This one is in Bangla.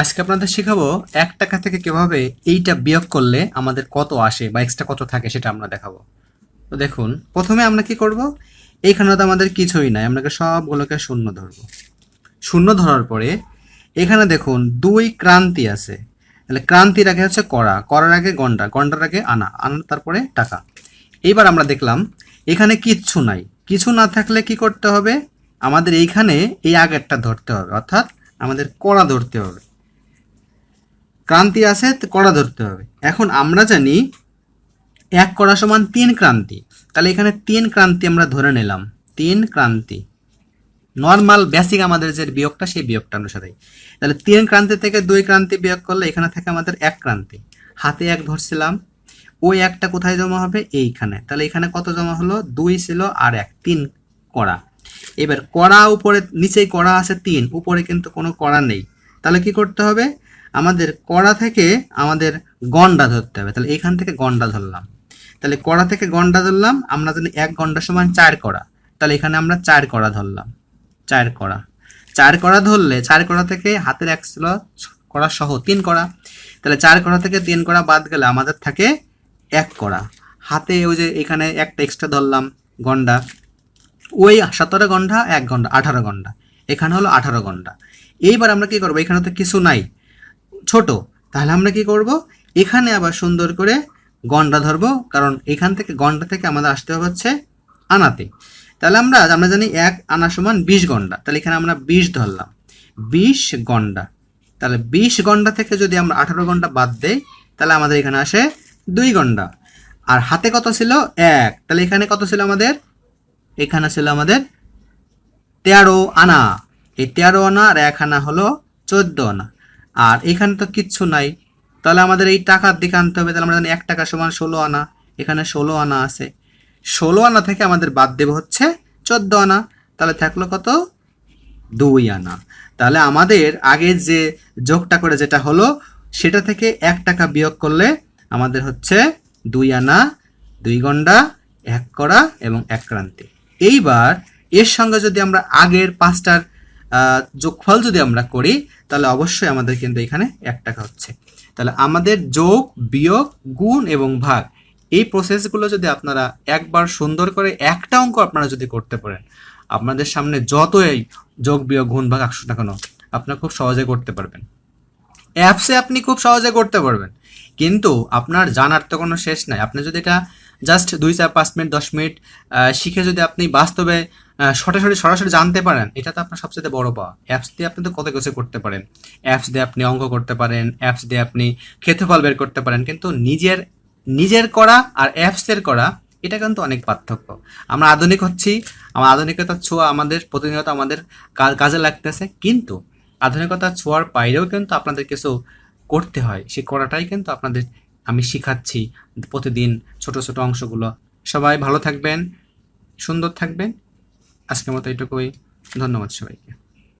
আজকে আপনাদের শেখাবো এক টাকা থেকে কীভাবে এইটা বিয়োগ করলে আমাদের কত আসে বা এক্সট্রা কত থাকে সেটা আমরা দেখাবো। তো দেখুন, প্রথমে আমরা কি করব? এইখানে তো আমাদের কিছুই নাই, আমরা সবগুলোকে শূন্য ধরবো। শূন্য ধরার পরে এখানে দেখুন, দুই ক্রান্তি আছে। তাহলে ক্রান্তির আগে হচ্ছে কড়া করার আগে গন্ডা গন্ডার আগে আনা আনা তারপরে টাকা। এইবার আমরা দেখলাম, এখানে কিচ্ছু নাই। কিছু না থাকলে কি করতে হবে? আমাদের এইখানে এই আগেরটা ধরতে হবে, অর্থাৎ আমাদের কড়া ধরতে হবে। ক্রান্তি আছে কড়া ধরতে হবে। এখন আমরা জানি এক কড়া সমান তিন ক্রান্তি। তাহলে এখানে তিন ক্রান্তি আমরা ধরে নিলাম। তিন ক্রান্তি। নর্মাল বেসিক আমাদের যে বিয়োগটা, সেই বিয়োগটা অনুসারে। তাহলে তিন ক্রান্তি থেকে দুই ক্রান্তি বিয়োগ করলে এখানে থাকে আমাদের এক ক্রান্তি। হাতে এক ধরছিলাম। ওই একটা কোথায় জমা হবে? এইখানে। তাহলে এখানে কত জমা হলো? দুই ছিল আর এক। তিন কড়া। এবার কড়া উপরে, নিচেই কড়া আছে তিন। উপরে কিন্তু কোনো কড়া নেই। তাহলে কি করতে হবে? আমাদের কড়া থেকে আমাদের গন্ডা ধরতে হবে। তাহলে এখান থেকে গন্ডা ধরলাম। তাহলে কড়া থেকে গন্ডা ধরলাম, আমরা জানি এক গন্ডা সমান চার কড়া, তাহলে এখানে আমরা চার কড়া ধরলাম। চার কড়া। চার কড়া ধরলে, চার কড়া থেকে হাতের এক কড়া সহ তিন কড়া। তাহলে চার কড়া থেকে তিন কড়া বাদ গেলে আমাদের থাকে এক কড়া। হাতে ওই যে এখানে একটা এক্সট্রা ধরলাম গন্ডা। ওই সতেরো ঘণ্টা এক ঘণ্টা আঠারো ঘণ্টা এখানে হলো আঠারো ঘণ্টা এইবার আমরা কি করব? এখানে তো কিছু নাই। ছোট, তাহলে আমরা কি করব? এখানে আবার সুন্দর করে গন্ডা ধরবো, কারণ এখান থেকে গন্ডা থেকে আমাদের আসতে হচ্ছে আনাতে। তাহলে আমরা আমরা জানি এক আনা সমান বিশ গন্ডা তাহলে এখানে আমরা বিশ ধরলাম। বিশ গন্ডা তাহলে বিশ গন্ডা থেকে যদি আমরা আঠারো ঘণ্টা বাদ দেই, তাহলে আমাদের এখানে আসে দুই গন্ডা আর হাতে কত ছিল? এক। তাহলে এখানে কত ছিল আমাদের? এখানে ছিল আমাদের তেরো আনা। এই তেরো আনা আর এক আনা হলো চোদ্দ আনা। আর এখানে তো কিচ্ছু নাই। তাহলে আমাদের এই টাকার দিকে আনতে হবে, তাহলে আমরা জানি এক টাকা সমান ষোলো আনা। এখানে ষোলো আনা আছে। ষোলো আনা থেকে আমাদের বাদ দেবে হচ্ছে চোদ্দ আনা। তাহলে থাকল কত? দুই আনা। তাহলে আমাদের আগে যে যোগটা করে যেটা হলো, সেটা থেকে এক টাকা বিয়োগ করলে আমাদের হচ্ছে দুই আনা, দুই গন্ডা, এক কড়া এবং এক ক্রান্তি। এইবার এর সঙ্গে যদি আমরা আগের পাঁচটার যোগফল যদি আমরা করি, তাহলে অবশ্যই আমাদের কিন্তু এখানে এক টাকা হচ্ছে। তাহলে আমাদের যোগ, বিয়োগ, গুণ এবং ভাগ, এই প্রসেসগুলো যদি আপনারা একবার সুন্দর করে একটা অঙ্ক আপনারা যদি করতে পারেন, আপনাদের সামনে যতই যোগ, বিয়োগ, গুণ, ভাগ আসুক না কেন, আপনারা খুব সহজে করতে পারবেন। অ্যাপসে আপনি খুব সহজে করতে পারবেন। কিন্তু আপনার জানার তো কোনো শেষ নাই। আপনি যদি এটা জাস্ট দুই চার পাঁচ মিনিট, দশ মিনিট শিখে যদি আপনি বাস্তবে সরাসরি সরাসরি জানতে পারেন এটা তো আপনার সবচেয়ে বড় পাওয়া। অ্যাপস দিয়ে আপনি তো কত কিছু করতে পারেন। অ্যাপস দিয়ে আপনি অঙ্ক করতে পারেন অ্যাপস দিয়ে আপনি ক্ষেত্রফল বের করতে পারেন, কিন্তু নিজের নিজের করা আর অ্যাপসের করা, এটা কিন্তু অনেক পার্থক্য। আমরা আধুনিক হচ্ছি, আমার আধুনিকতার ছোঁয়া আমাদের, প্রতিনিয়ত আমাদের কাজে লাগতেছে, কিন্তু আধুনিকতার ছোঁয়ার বাইরেও কিন্তু আপনাদের কিছু করতে হয়। সেই করাটাই কিন্তু আপনাদের আমি শিখাচ্ছি প্রতিদিন ছোট ছোট অংশগুলো। সবাই ভালো থাকবেন, সুন্দর থাকবেন। আজকের মতো এটুকুই ধন্যবাদ সবাইকে।